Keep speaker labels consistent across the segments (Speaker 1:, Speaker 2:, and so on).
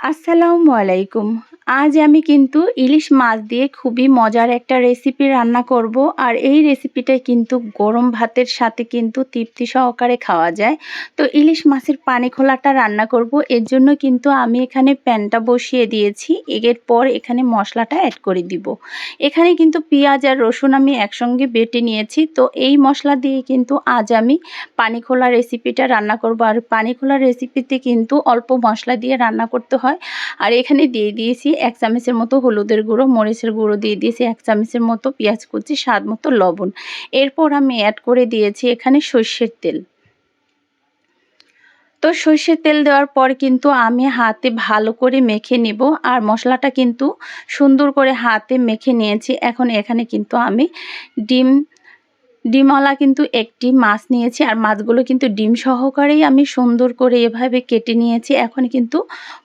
Speaker 1: আসসালামু আলাইকুম। আজ আমি কিন্তু ইলিশ মাছ দিয়ে খুবই মজার একটা রেসিপি রান্না করব আর এই রেসিপিটা কিন্তু গরম ভাতের সাথে কিন্তু তৃপ্তি সহকারে খাওয়া যায়। তো ইলিশ মাছের পানি খোলাটা রান্না করব। এর জন্য কিন্তু আমি এখানে প্যানটা বসিয়ে দিয়েছি। এর পর এখানে মশলাটা অ্যাড করে দিব। এখানে কিন্তু পেঁয়াজ আর রসুন আমি একসঙ্গে বেটে নিয়েছি। তো এই মশলা দিয়ে কিন্তু আজ আমি পানি খোলা রেসিপিটা রান্না করব। আর পানি খোলা রেসিপিতে কিন্তু অল্প মশলা দিয়ে রান্না করতে হয়। হয়। আর এখানে দিয়ে দিয়েছি এক চামচের মতো হলুদের গুঁড়ো, মরিচের গুঁড়ো দিয়ে দিয়েছি এক চামচের মতো পেঁয়াজ কুচি, স্বাদ মতো লবণ। এরপর আমি অ্যাড করে দিয়েছি এখানে সর্ষের তেল। তো সর্ষের তেল দেওয়ার পর কিন্তু আমি হাতে ভালো করে মেখে নিব। আর মশলাটা কিন্তু সুন্দর করে হাতে মেখে নিয়েছি। এখন এখানে কিন্তু আমি ডিম ডিমওয়ালা কিন্তু একটি মাছ নিয়েছি আর মাছগুলো কিন্তু ডিম সহকারেই আমি সুন্দর করে এভাবে কেটে নিয়েছি। এখন কিন্তু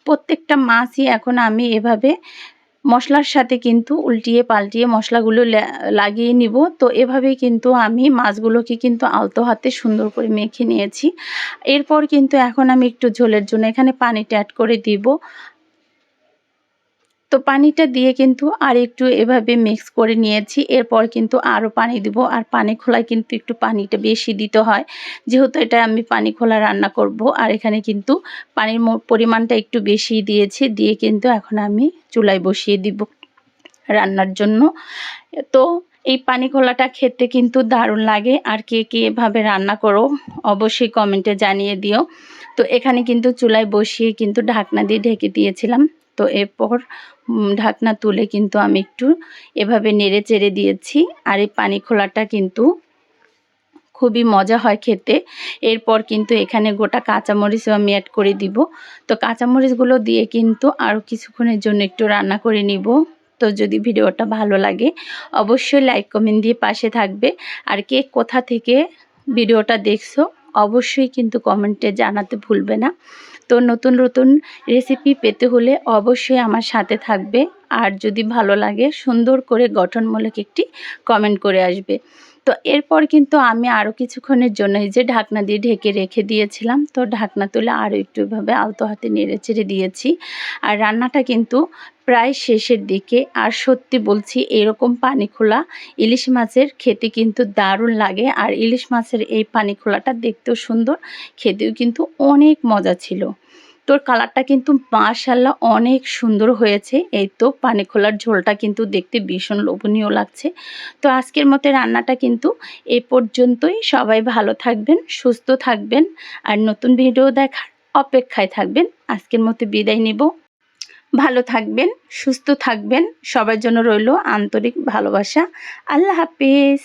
Speaker 1: প্রত্যেকটা মাছই এখন আমি এভাবে মশলার সাথে কিন্তু উল্টিয়ে পাল্টিয়ে মশলাগুলো লাগিয়ে নিব। তো এভাবেই কিন্তু আমি মাছগুলোকে কিন্তু আলতো হাতে সুন্দর করে মেখে নিয়েছি। এরপর কিন্তু এখন আমি একটু ঝোলের জন্য এখানে পানিটা অ্যাড করে দিব। তো পানিটা দিয়ে কিন্তু আর একটু এভাবে মিক্স করে নিয়েছি। এরপর কিন্তু আরও পানি দিব আর পানি খোলায় কিন্তু একটু পানিটা বেশি দিতে হয়। যেহেতু এটা আমি পানি খোলা রান্না করব আর এখানে কিন্তু পানির পরিমাণটা একটু বেশি দিয়েছি, দিয়ে কিন্তু এখন আমি চুলায় বসিয়ে দিব রান্নার জন্য। তো এই পানি খোলাটা খেতে কিন্তু দারুণ লাগে। আর কে কে এভাবে রান্না করো অবশ্যই কমেন্টে জানিয়ে দিও। তো এখানে কিন্তু চুলায় বসিয়ে কিন্তু ঢাকনা দিয়ে ঢেকে দিয়েছিলাম। তো এরপর ঢাকনা তুলে কিন্তু আমি একটু এভাবে নেড়ে চেড়ে দিয়েছি। আর এই পানি খোলাটা কিন্তু খুবই মজা হয় খেতে। এরপর কিন্তু এখানে গোটা কাঁচামরিচও আমি অ্যাড করে দিব। তো কাঁচামরিচগুলো দিয়ে কিন্তু আরও কিছুক্ষণের জন্য একটু রান্না করে নিব। তো যদি ভিডিওটা ভালো লাগে, অবশ্যই লাইক কমেন্ট দিয়ে পাশে থাকবে। আর কে কোথা থেকে ভিডিওটা দেখছ, অবশ্যই কিন্তু কমেন্টে জানাতে ভুলবে না। তো নতুন নতুন রেসিপি পেতে হলে অবশ্যই আমার সাথে থাকবে। আর যদি ভালো লাগে, সুন্দর করে গঠনমূলক একটি কমেন্ট করে আসবে। তো এরপর কিন্তু আমি আরও কিছুক্ষণের জন্য এই যে ঢাকনা দিয়ে ঢেকে রেখে দিয়েছিলাম, তো ঢাকনা তুলে আরও একটুভাবে আলতো হাতে নেড়ে চেড়ে দিয়েছি। আর রান্নাটা কিন্তু প্রায় শেষের দিকে। আর সত্যি বলছি, এরকম পানি খোলা ইলিশ মাছের খেতে কিন্তু দারুণ লাগে। আর ইলিশ মাছের এই পানি খোলাটা দেখতেও সুন্দর, খেতেও কিন্তু অনেক মজা ছিল। তোর কালারটা কিন্তু মাশাল্লাহ অনেক সুন্দর হয়েছে। এই তো পানি খোলার ঝোলটা কিন্তু দেখতে ভীষণ লোভনীয় লাগছে। তো আজকের মতো রান্নাটা কিন্তু এ পর্যন্তই। সবাই ভালো থাকবেন, সুস্থ থাকবেন। আর নতুন ভিডিও দেখার অপেক্ষায় থাকবেন। আজকের মতো বিদায় নেব। ভালো থাকবেন সুস্থ থাকবেন। সবার জন্য রইল আন্তরিক ভালোবাসা। আল্লাহ হাফিজ।